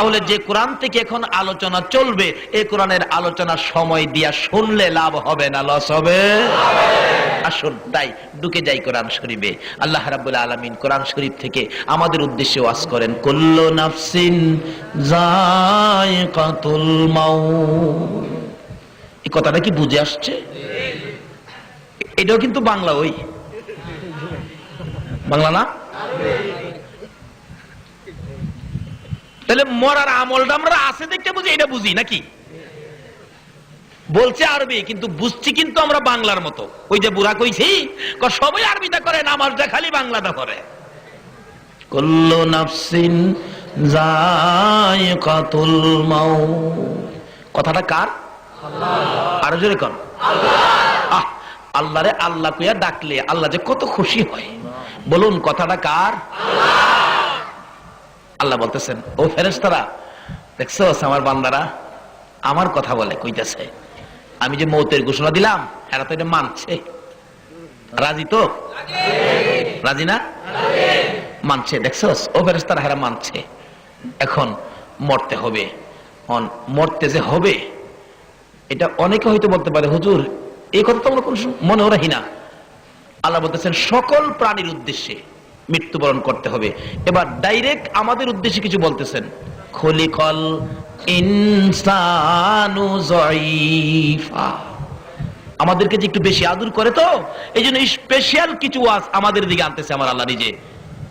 তাহলে যে কোরআন থেকে এখন আলোচনা চলবে এই কোরআনের আলোচনা সময় দিয়া শুনলে লাভ হবে না, লস হবে। আসুন, তাই ঢুকে যাই কোরআন শরীফে। আল্লাহ রাব্বুল আলামিন কোরআন শরীফ থেকে আমাদের উদ্দেশ্যে ওয়াজ করেন, কুল্লু নাফসিন এই কথাটা কি বুঝে আসছে? এটাও কিন্তু বাংলা ওই। বাংলা না? তাহলে মরার আমলটা আমরা আছে দেখতে বুঝি এটা বুঝি নাকি? বলছে আরবি কিন্তু বুঝছি কিন্তু আমরা বাংলার মতো। ওই যে বুড়া কইছি সবাই আরবিটা করে নামাজটা খালি বাংলাটা করে। কুল্লু নাফসিন যায়কাতুল মাউত। কথাটা কার? আরও জোরে কর আহ আল্লাহরে আল্লাহ কইয়া ডাকলে আল্লাহ যে কত খুশি হয়। বলুন কথাটা কার? আল্লাহ। বলতেছেন, ও ফেরেশতারা, দেখছ আমার বান্দারা? আমার কথা বলে, কইতেছে, আমি যে মৌতের ঘোষণা দিলাম, এরা তো এটা মানছে। রাজি তো? রাজি না? মানছে, দেখছ? ও ফেরেশতারা হেরা মানছে। এখন মরতে হবে। মরতে যে হবে, এটা অনেকে হয়তো বলতে পারে, হুজুর, এই কথা তো আমরা কোন মনেও রাখি না। আল্লাহ বলতেছেন, সকল প্রাণীর উদ্দেশ্যে মৃত্যুবরণ করতে হবে। এবার ডাইরেক্ট আমাদের উদ্দেশ্যে কিছু বলতেছেন। খলিকল ইনসানু আমাদেরকে যে একটু বেশি আদর করে তো এই জন্য স্পেশাল কিছু ওয়াজ আমাদের দিকে আনতেছে আমার আল্লাহ নিজে।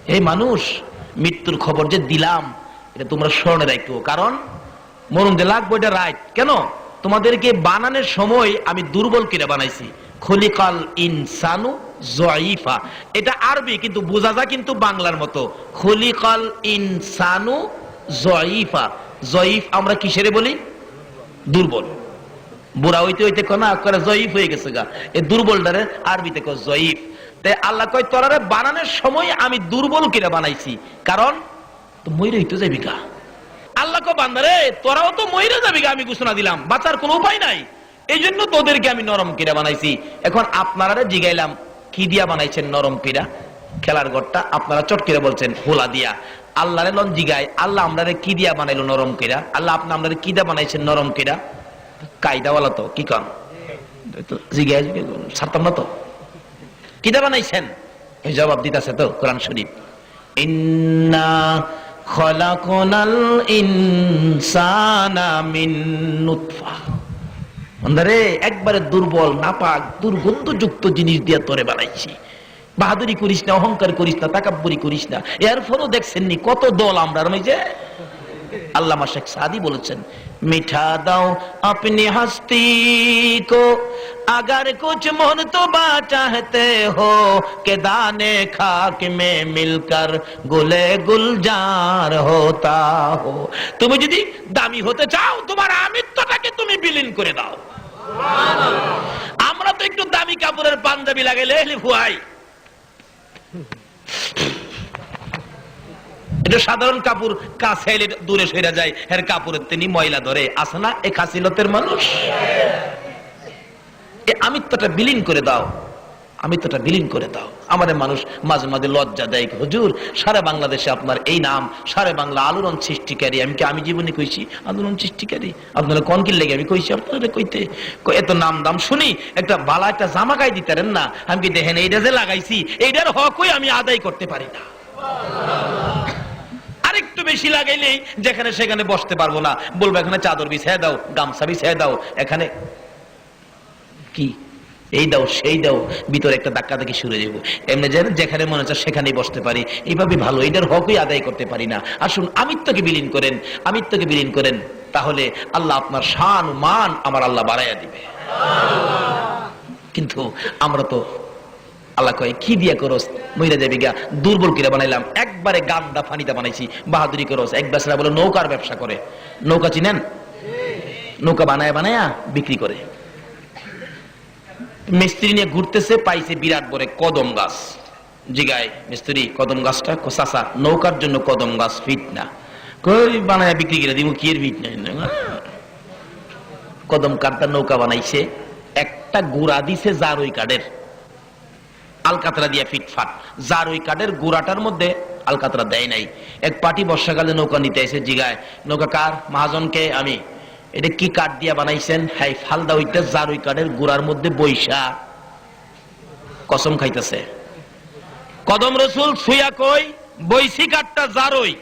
হে মানুষ, মৃত্যুর খবর যে দিলাম, এটা তোমরা স্মরণে রাখো কারণ মরুন যে লাগবো এটা রাইট কেন? তোমাদেরকে বানানোর সময় আমি দুর্বল করে বানাইছি। খলিকাল ইনসানু জয়ীফা। এটা আরবি, কিন্তু বোঝা কিন্তু বাংলার মতো। খলিকাল ইনসানু জয়ীফা। জয়ীফ আমরা বলি? দুর্বল। বুড়া কোনা করে জয়ীফ হয়ে গেছে গা। আরবিতে কয়, জয়ীফ। তাই আল্লাহ কয় তোরারে বানানোর সময় আমি দুর্বল করে বানাইছি। কারণ ময়ূর হইতে যাবি গা। আল্লাহ কো বান্দারে তোরাও তো ময়ূরে যাবি গা, আমি ঘোষণা দিলাম। বাঁচার কোনো উপায় নাই। এই জন্য তোদেরকে আমি নরম কিরা বানাইছি। এখন আপনারা জিগাইলাম, কি দিয়া বানাইছেন নরম কিরা? খেলার ঘরটা আপনারা চট করে বলছেন, হোলা দিয়া। আল্লাহরে লন জিগায়, আল্লাহ আমরারে কি দিয়া বানাইলো নরম কিরা? আল্লাহ আপনি আমরারে কি দিয়া বানাইছেন নরম কিরা? কায়দাওয়ালা তো, কি কন? জিজ্ঞাসা ছাড়তাম না তো। কিতা বানাইছেন? এই জবাব দিতেছে তো কোরআন শরীফ। ইন্না খলাকনাল ইনসানা মিন নুতফা। বন্ধুরে একবারে দুর্বল নাপাক দুর্গন্ধযুক্ত জিনিস দিয়ে তোরে বানাইছি বাহাদুরি করিস না অহংকার করিস না তাকাব্বুরি করিস না এর ফলও দেখছেননি কত দল আমরা রয়েছে আল্লামা শেখ সাদি বলেছেন মিঠা দাও আপনি হস্তি को अगर कुछ मन तो बा चाहते हो के दाने खाक में मिलकर गुले गुलजार होता हो তুমি যদি দামি হতে চাও তোমার আমিত্বটাকে তুমি বিলীন করে দাও। আমরা তো একটু দামি কাপড়ের পাঞ্জাবি লাগাইলে এটা সাধারণ কাপড়, কাছে দূরে সেরা যায় এর কাপড়ের তিনি ময়লা ধরে। আসে না এ খাসিলতের মানুষ? এ আমিত্বটা বিলীন করে দাও। আমিত্বটা বিলীন করে দাও। আমাদের মানুষ মাঝে মাঝে লজ্জা দেয় হুজুর, সারা বাংলাদেশে আপনার এই নাম, সারা বাংলা আলোড়ন সৃষ্টিকারী। আমি কি, আমি জীবনে কইছি? আলোড়ন সৃষ্টিকারী। আপনারা কোন কি লেগে আমি কইছি? আপনারা কইতে এত নাম দাম শুনি, একটা বালা, একটা জামা গাই দিতারেন না? আমি কি দেখেন এইটা যে লাগাইছি এইটার হকই আমি আদায় করতে পারি না। আরেকটু বেশি লাগাইলেই যেখানে সেখানে বসতে পারব না। বলব, এখানে চাদর বিছায় দাও, গামছা বিছায় দাও, এখানে কি? এই দাও, সেই দাও, ভিতরে একটা ধাক্কা থেকে শুরু যাব। এমনি যেন যেখানে মনে হচ্ছে সেখানেই বসতে পারি। এইভাবে ভালো, এটার হকই আদায় করতে পারি না। আসুন, আমিত্বকে বিলীন করেন, আমিত্বকে বিলীন করেন, তাহলে আল্লাহ আপনার শান মান আমার আল্লাহ বাড়াইয়া দিবে। কিন্তু আমরা তো, আল্লাহ কয়, কি দিয়া করস, মইরা যাবি গা, দুর্বল কিরা বানাইলাম, একবারে গান্দা ফানিটা বানাইছি, বাহাদুরি করস। এক বেসরা বলে, নৌকার ব্যবসা করে। নৌকা চিনেন? নৌকা বানায় বানায়া বিক্রি করে। মিস্ত্রি নিয়ে ঘুরতেছে, পাইছে বিরাট বড় কদম গাছ। জিগায়, মিস্ত্রি, কদম গাছটা? কোসাসা নৌকার জন্য কদম গাছ ফিট না। কই বানায় বিক্রি করে দিব, কি ফিট নাই কদম কাঠটা নৌকা বানাইছে, একটা গুড়া দিছে জারই কাঠের। আলকাতরা দিয়া ফিটফাট যার ওই কাঠের গোড়াটার মধ্যে আলকাতরা দেয় নাই। এক পার্টি বর্ষাকালে নৌকা নিতে এসে জিগায়, নৌকা কার? মহাজনকে আমি এটা কি কাঠ দিয়া বানাইছেন? হ্যাঁ ফালদা হইতে জারুই কাঠের গুড়ার মধ্যে বৈশা। কসম খাইতেছে। কদম রসুল সুয়া কই, বৈশি কাঠটা জারই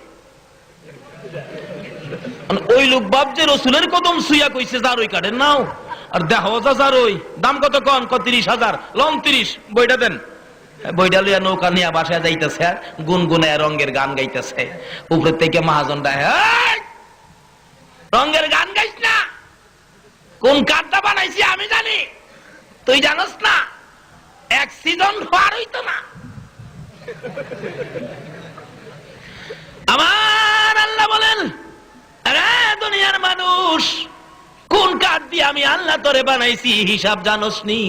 মানে ওই লোক বাপ যে রসুলের কদম সুইয়া কইছে জারই কাঠের, নাও। আর দেহ জারই দাম কত কন? কত তিরিশ হাজার। লং তিরিশ, বইটা দেন। বইটা লইয়া নৌকা নিয়ে বাসায় যাইতেছে গুনগুনে রঙের গান গাইতেছে। উপরের থেকে মহাজনটা "হেই! রঙের গান গাইস না। কোন কাঠটা বানাইছি আমি জানি। তুই জানোস না সিজন পার হইতো না। আমার আল্লাহ বলেন দুনিয়ার মানুষ, কোন কাঠ দিয়ে আমি আল্লাহ তোরে বানাইছি হিসাব জানোস নি?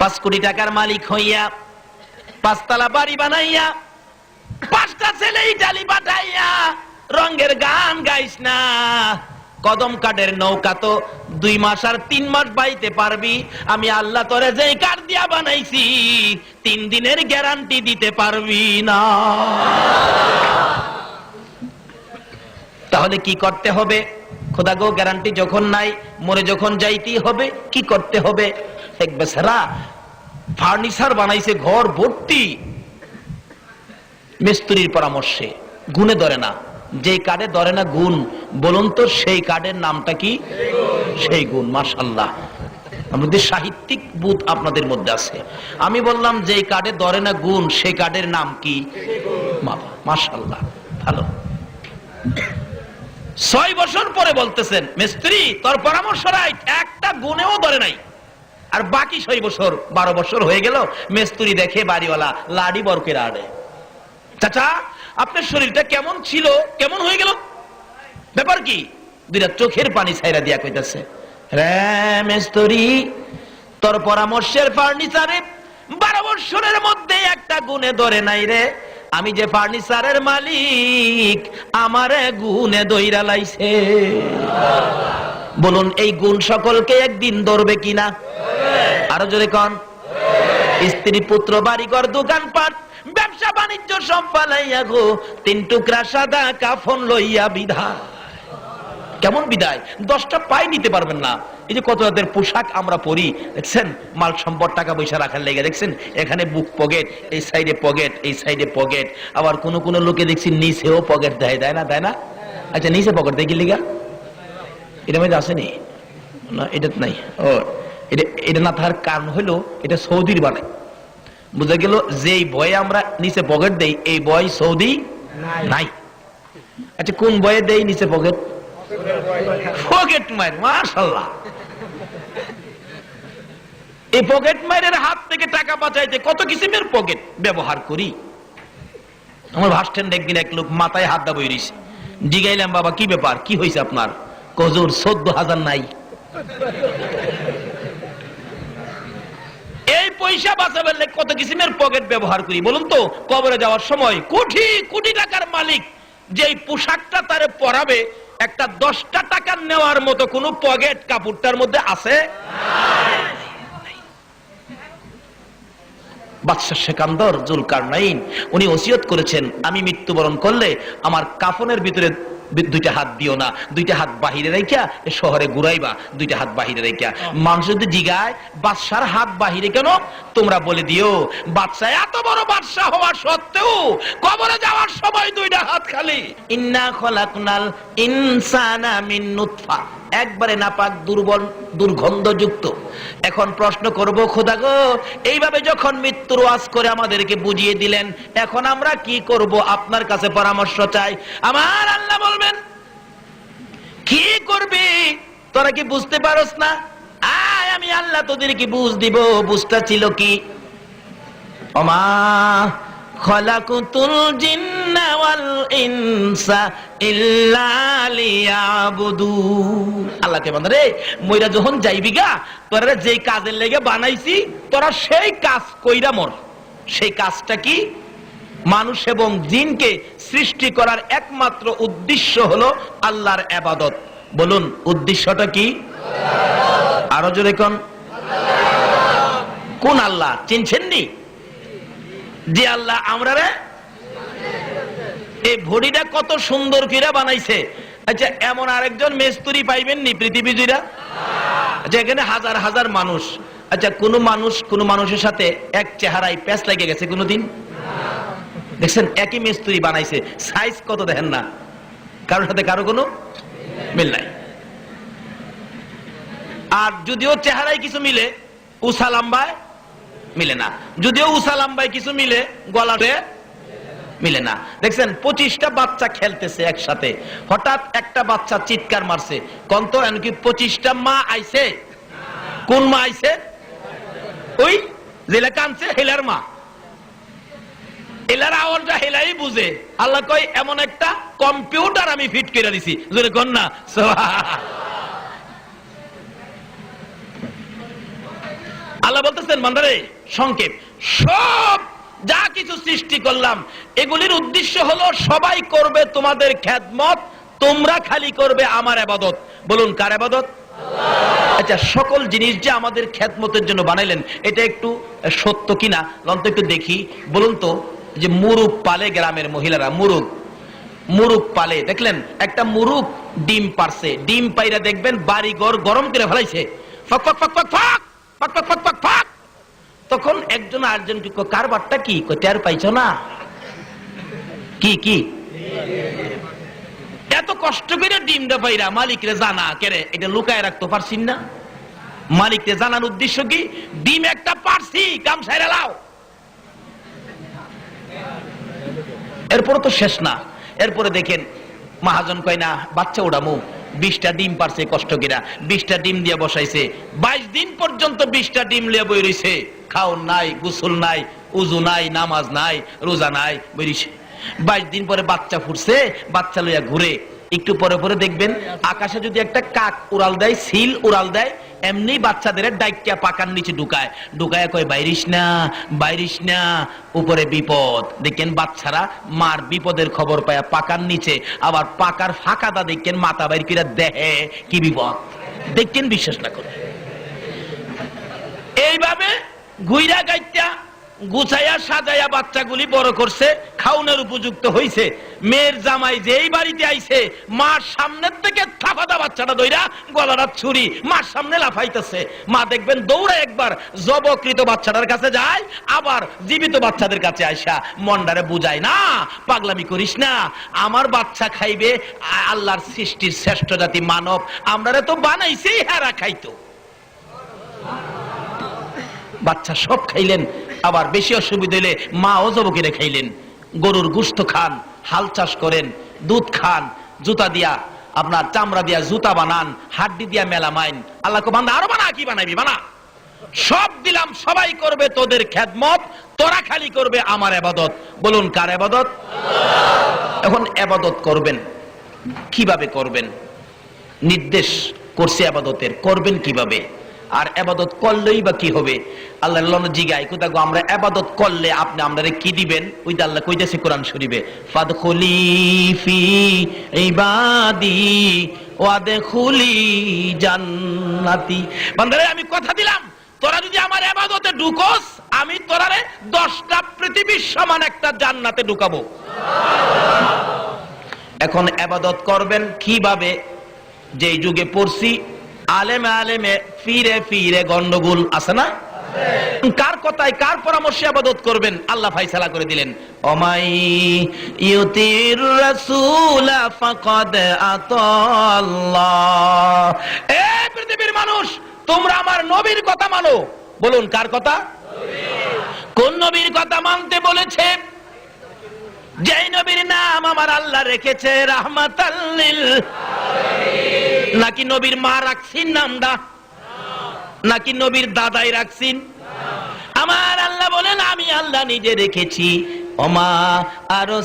পাঁচ কোটি টাকার মালিক হইয়া, পাঁচতলা বাড়ি বানাইয়া, পাঁচটা ছেলে ইটালি পাঠাইয়া রঙের গান গাইস না। কদম কাঠের নৌকা তো দুই মাস আর তিন মাস বাইতে পারবি। আমি আল্লাহ তোরে যে কাঠ দিয়া বানাইছি, তিন দিনের গ্যারান্টি দিতে পারবি না। তাহলে কি করতে হবে? খোদা গো গ্যারান্টি যখন নাই, মরে যখন যাইতেই হবে, কি করতে হবে? এক বেচারা ফার্নিচার বানাইছে, ঘর ভর্তি। মিস্ত্রির পরামর্শে, গুণে ধরে না। যে কার্ডে ধরে না গুণ, বলুন তো সেই কার্ডের নামটা কি? সেই গুণ মাশাল্লাহ আমাদের সাহিত্যিক বুধ আপনাদের মধ্যে আছে। আমি বললাম যে কার্ডে ধরে না গুণ, সেই কার্ডের নাম কি? মাশাল্লাহ ভালো। ছয় বছর পরে বলতেছেন, মিস্ত্রি, তোর পরামর্শ রাইট, একটা গুণেও ধরে নাই। আর বাকি ছয় বছর, বারো বছর হয়ে গেল, মেস্তুরি দেখে বাড়িওয়ালা লাডি বরকের আড়ে। চাচা আপনার শরীরটা কেমন ছিল? কেমন হয়ে গেল? ব্যাপার কি? দুইটা চোখের পানি ছাইরা দিয়া কইতাছে তোর পরামর্শের ফার্নিচারে বারো বছরের মধ্যে একটা গুণে ধরে নাই রে। আমি যে ফার্নিচারের মালিক, আমারে গুণে দইরা লাইছে। বলুন, এই গুণ সকলকে একদিন ধরবে কিনা? আরও জোরে কন। স্ত্রী পুত্র বাড়িঘর দোকানপাট ব্যবসা বাণিজ্য সব পালাইয়া গো। তিন টুকরা সাদা কাফন লইয়া বিধা কেমন বিদায়? দশটা পাই নিতে পারবেন না। এই যে কত তাদের পোশাক আমরা পরি, দেখছেন? মাল সম্পদ, টাকা পয়সা রাখার লেগে, দেখছেন? এখানে বুক পকেট, এই সাইডে পকেট, এই সাইডে পকেট। আবার কোন কোন লোকে দেখছি নিচেও পকেট দেয় দেয় না দেয় না? আচ্ছা নিচে পকেট দেখি লিগা? এটা মধ্যে আসেনি? না এটা নাই। ও, এটা এটা না থাকার কারণ হলো, এটা সৌদির বানায়। বুঝা গেল যেই বয়ে আমরা নিচে পকেট দেই এই বয় সৌদি নাই। আচ্ছা কোন বয়ে দেই নিচে পকেট পকেট মার মাশাল্লাহ এই পকেট মারের হাত থেকে টাকা বাঁচাইতে কত কিসিমের পকেট ব্যবহার করি? আমার ভাস্টেন একদিন এক লোক মাথায় হাত দা বইরিস জিগাইলাম বাবা কি ব্যাপার? কি হয়েছে আপনার? কজুর চোদ্দ হাজার নাই। পয়সা বাঁচাবার লেগে কত কিসিমের পকেট ব্যবহার করি, বলুন তো? কবরে যাওয়ার সময় কোটি কোটি টাকার মালিক যেই পোশাকটা তারে পরাবে, একটা দশটা টাকা নেওয়ার মতো কোন পকেট কাপড়টার মধ্যে আছে? বাদশাহ সেকান্দর জুলকার নাইন উনি ওসিয়ত করেছেন, আমি মৃত্যুবরণ করলে আমার কাফনের ভিতরে দুইটা হাত দিও না দুইটা হাত বাহিরে রেখা এ শহরে ঘুরাইবা দুইটা হাত বাহিরে রেখা মানুষ যদি জিগায় বাদশার হাত বাহিরে কেন? তোমরা বলে দিও বাদশাহ এত বড় বাদশা হওয়ার সত্ত্বেও কবরে যাওয়ার সময় দুইটা হাত খালি। ইন্না খলাকুনাল ইনসানা মিন নুতফা। একবারে নাপাক, দুর্বল, দুর্গন্ধযুক্ত। এখন প্রশ্ন করব, খোদা গো, এইভাবে যখন মৃত্যুর ওয়াজ করে আমাদেরকে বুঝিয়ে দিলেন, এখন আমরা কি করব? আপনার কাছে পরামর্শ চাই। আমার আল্লাহ বলবেন, কি করবি? তোরা কি বুঝতে পারস না? আয়, আমি আল্লাহ তোদের কি বুঝ দিব, বুঝটা ছিল কি? ওমা খলাকুতুল জিন্না ওয়াল ইনসা কাজের লেগে বানাইছি, তোরা সেই কাজ কইরা সেই কাজটা কি? মানুষ এবং জিনকে সৃষ্টি করার একমাত্র উদ্দেশ্য হলো আল্লাহর আবাদত। বলুন, উদ্দেশ্যটা কি? আরও জোরে কোন? কোন আল্লাহ? চিনছেন নি যে আল্লাহ আমরা রে এই ভড়িটা কত সুন্দর কিরা বানাইছে। আচ্ছা এমন আরেকজন মেস্তুরি পাইবেন নি পৃথিবী জুড়া আচ্ছা এখানে হাজার হাজার মানুষ। আচ্ছা কোন মানুষ কোন মানুষের সাথে এক চেহারায় প্যাঁচ লেগে গেছে কোনোদিন? দেখছেন, একই মিস্ত্রি বানাইছে। সাইজ কত দেখেন না? কারোর সাথে কারও কোনো মিল নাই। আর যদিও চেহারায় কিছু মিলে, উষা লাম্বায় মিলে না। যদিও উষা লাম্বায় কিছু মিলে, গলাতে মিলে না। দেখছেন, পঁচিশটা বাচ্চা খেলতেছে একসাথে। হঠাৎ একটা বাচ্চা চিৎকার মারছে। কন্ত এমনকি পঁচিশটা মা আইছে? কোন মা আইছে? ওই জেলা কানছে হেলার মা। এলার আওয়াজটা হেলাই বুঝে। আল্লাহ কয়, এমন একটা কম্পিউটার আমি ফিট করে দিছি। কন না। আল্লাহ বলতেছেন, বান্দারে, সংক্ষেপ। সব যা কিছু সৃষ্টি করলাম, এগুলির উদ্দেশ্য হলো সবাই করবে তোমাদের খ্যাতমত, তোমরা খালি করবে আমার আবাদত। বলুন, কার আবাদত? আচ্ছা সকল জিনিস যে আমাদের খ্যাতমতের জন্য বানাইলেন, এটা একটু সত্য কিনা? লন্ত একটু দেখি। বলুন তো যে মুরুগ পালে গ্রামের মহিলারা মুরুগ মুরুগ পালে, দেখলেন? একটা মুরুগ ডিম পারছে। ডিম পাইরা দেখবেন বাড়ি ঘর গরম করে ফেলাইছে। ফক ফক ফক ফক ফক! ফক ফক ফক ফক ফক! তখন একজন আরেকজন কি কয়, কার বাটটা কি? টের পাইছো না? কি কি? এত কষ্ট করে ডিমটা পাইরা মালিকরে জানা কেরে এটা লুকায় রাখতে পারছিন না? মালিকরে জানার উদ্দেশ্য কি? ডিম একটা পারছি কাম সাইরা লাও। এরপরে তো শেষ না। এরপরে দেখেন মহাজন কয় না বাচ্চা ওড়ামু বিশটা ডিম পারছে কষ্ট কিনা? বিশটা ডিম দিয়ে বসাইছে। বাইশ দিন পর্যন্ত বিশটা ডিম লিয়ে বই রয়েছে খাওন নাই, গুসল নাই, উজু নাই, নামাজ নাই, রোজা নাই, বই রইছে। বাইশ দিন পরে বাচ্চা ফুটছে, বাচ্চা লইয়া ঘুরে একটু পরে পরে দেখবেন, আকাশে যদি একটা কাক উড়াল দেয়, সিল উড়াল দেয়, এমনি বাচ্চাদের ডাইকিয়া পাকার নিচে ঢুকায়। ঢুকায় কয়, বাইরিস না বাইরিস না, উপরে বিপদ। দেখেন বাচ্চারা মার বিপদের খবর পায়, পাকার নিচে। আবার পাকার ফাঁকাটা দেখেন মাথা বাইর করে দেহে কি বিপদ। দেখেন বিশ্বাস না করে এইভাবে ঘুইরা গাইত্যা গুছাইয়া সাজাইয়া বাচ্চাগুলি বড় করছে, খাউনের উপযুক্ত হইছে। মেয়ের জামাই যেই বাড়িতে আইছে, মার সামনের থেকে থাপাতা বাচ্চাটা দইরা গলাটা ছুরি, মার সামনে লাফাইতেছে। মা দেখবেন দৌড়ে একবার জবকৃত বাচ্চাটার কাছে যায়, আবার জীবিত বাচ্চাদের কাছে আইসা মন্ডারে বুঝায়, না, পাগলামি করিস না, আমার বাচ্চা খাইবে আল্লাহর সৃষ্টির শ্রেষ্ঠ জাতি মানব আমরা তো বানাইছি, হেরা খাইতো। বাচ্চা সব খাইলেন আবার বেশি অসুবিধা হলে মা ও জবকিনে খাইলেন। গরুর গুস্ত খান, হাল চাষ করেন, দুধ খান, জুতা দিয়া, আপনার চামড়া দিয়া জুতা বানান, হাড্ডি দিয়া মেলা মাইন। আল্লাহ কো, বান্দা, আরও বানা, কি বানাবি বানা। সব দিলাম, সবাই করবে তোদের খেদমত, তোরা খালি করবে আমার আবাদত। বলুন, কার আবাদত? এখন আবাদত করবেন, কীভাবে করবেন? নির্দেশ করছে আবাদতের, করবেন কীভাবে? আর আবাদত করলেই বা কি হবে? আল্লাহ আল্লাহ জিগাই কোথা গো আমরা আবাদত করলে আপনি আমাদের কি দিবেন? ওই যে আল্লাহ কইতেছে কোরআন শরীফে, ফাদখুলি ফি ইবাদি ওয়াদখুলি জান্নাতি। বান্দারে, আমি কথা দিলাম, তোরা যদি আমার আবাদতে ঢুকোস, আমি তোরারে দশটা পৃথিবীর সমান একটা জান্নাতে ঢুকাবো। এখন আবাদত করবেন কীভাবে? যে যুগে পড়ছি আলেমে আলেমে ফিরে ফিরে গন্ডগোল আছে না? কার কথায় কার পরামর্শে আবাদত করবেন? আল্লাহ ফাইসালা করে দিলেন। পৃথিবীর মানুষ, তোমরা আমার নবীর কথা মানো। বলুন, কার কথা? কোন নবীর কথা মানতে বলেছে? যেই নবীর নাম আমার আল্লাহ রেখেছে রাহমাতাল্লিল নাকি নবীর মা রাখছেন নামটা নাকি নবীর দাদাই রাখছেন? আমার আল্লাহ বলেন, আমি আল্লাহ নিজে রেখেছি। ওমা আরও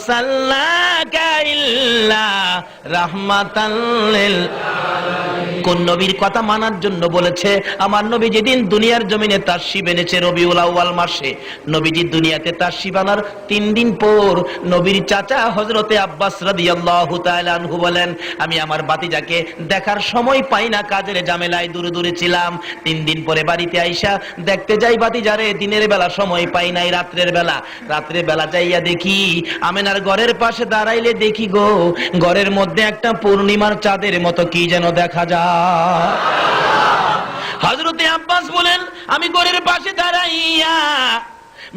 রাহমাতাল্লিল কোন নবীর কথা মানার জন্য বলেছে, আমার নবী যেদিন দুনিয়ার জমিনে তার শিব এনেছে রবিউল আউয়াল মাসে, নবীজি দুনিয়াতে তার শিব আনার তিন দিন পর নবীর চাচা হজরতে আব্বাস রাদিয়াল্লাহু তাআলা আনহু বলেন, আমি আমার বাতিজাকে দেখার সময় পাই না, কাজের ঝামেলায় দূরে দূরে ছিলাম। তিন দিন পরে বাড়িতে আইসা দেখতে যাই বাতিজারে দিনের বেলা সময় পাই নাই রাত্রের বেলা। রাত্রের বেলা যাইয়া দেখি আমেনার ঘরের পাশে দাঁড়াইলে দেখি গো, ঘরের মধ্যে একটা পূর্ণিমার চাঁদের মতো কি যেন দেখা যায়। হজরতে আব্বাস বলেন, আমি ঘরের পাশে দাঁড়াইয়া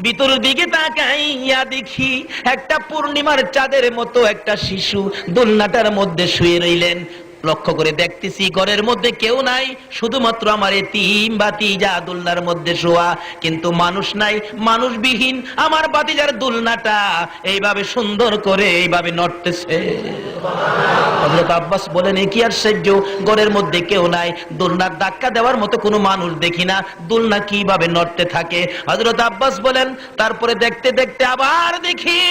ভিতর দিকে তাকাইয়া দেখি একটা পূর্ণিমার চাঁদের মতো একটা শিশু দোলনাটার মধ্যে শুয়ে রইলেন। লক্ষ্য করে দেখতেছি, ঘরের মধ্যে কেউ নাই। শুধুমাত্র আমার এতিম বাতিজা দোলনার মধ্যে শোয়া। কিন্তু মানুষ নাই, মানুষবিহীন। আমার বাতিজার দোলনাটা এইভাবে সুন্দর করে এইভাবে নড়তেছে। আব্বাস বলেন কি আর সহ্য? ঘরের মধ্যে কেউ নাই। দোলনার ধাক্কা দেওয়ার মতো কোনো মানুষ দেখি না। দোলনা কীভাবে নড়তে থাকে? হযরত আব্বাস বলেন, তারপরে দেখতে দেখতে আবার দেখি।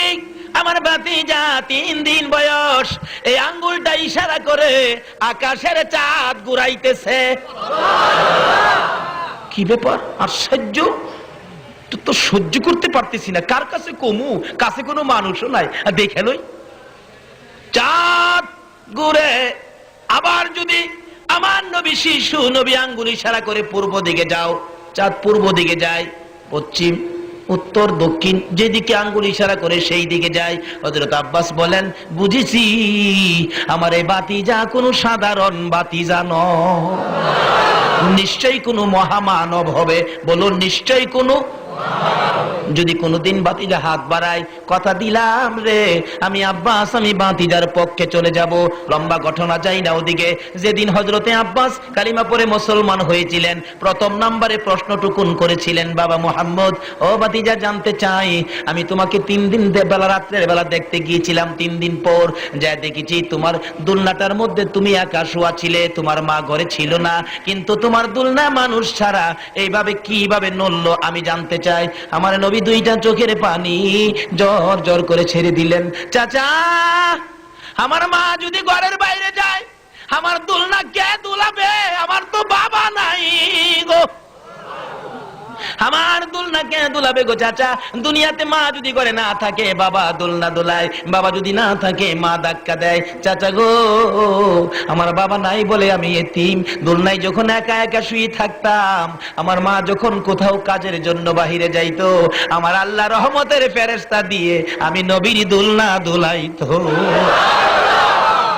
আমার ভাতিজা তিন দিন বয়স। এই আঙ্গুলটা ইশারা করে আকাশের চাঁদ ঘুরাইতেছে। কি ব্যাপার? আশ্চর্য? তো সহ্য করতে পারতেছি না। কার কাছে কমু? কাছে কোনো মানুষও নাই। দেখে লই। চাঁদ ঘুরে আবার যদি আমার নবী শিশু, নবী আঙ্গুল ইশারা করে পূর্ব দিকে যাও। চাঁদ পূর্ব দিকে যায়, পশ্চিম। উত্তর, দক্ষিণ, যেদিকে আঙ্গুল ইশারা করে সেই দিকে যায় হজরত আব্বাস বলেন, বুঝেছি, আমার এই বাতি যা কোনো সাধারণ বাতি যা নিশ্চয়ই কোনো মহামানব হবে। বলুন, নিশ্চয়ই কোনো যদি কোনোদিন বাতিজা হাত বাড়ায়, কথা দিলাম রে, আমি আব্বাস, আমি বাতিজার পক্ষে চলে যাব। লম্বা ঘটনা যাই না ওদিকে। যেদিন হজরতে আব্বাস কালিমা পরে মুসলমান হয়েছিলেন, প্রথম নাম্বারে প্রশ্নটুকুন করেছিলেন, বাবা মোহাম্মদ, ও বাতিজা, জানতে চাই, আমি তোমাকে তিন দিন বেলা, রাত্রের বেলা দেখতে গিয়েছিলাম, তিন দিন পর যা দেখেছি, তোমার দুলনাটার মধ্যে তুমি একা শোয়া ছিলে, তোমার মা ঘরে ছিল না, কিন্তু তোমার দুলনা মানুষ ছাড়া, এইভাবে কীভাবে নড়লো আমি জানতে চাই? আমার নবী দুইটা চোখের পানি জর জর করে ছেড়ে দিলেন। চাচা, আমার মা যদি ঘরের বাইরে যায়, আমার দুলনা কে দুলাবে? আমার তো বাবা নাই গো। আমার দুলনা কে দুলাবে গো চাচা? দুনিয়াতে মা যদি করে না থাকে, বাবা দুলনা দোলায়। বাবা যদি না থাকে, মা ধাক্কা দেয়। চাচা গো, আমার বাবা নাই বলে আমি এতিম। দুলনায় যখন একা একা শুয়ে থাকতাম, আমার মা যখন কোথাও কাজের জন্য বাহিরে যাইতো, আমার আল্লাহ রহমতের ফেরেস্তা দিয়ে আমি নবীর দুলনা দুলাইতো।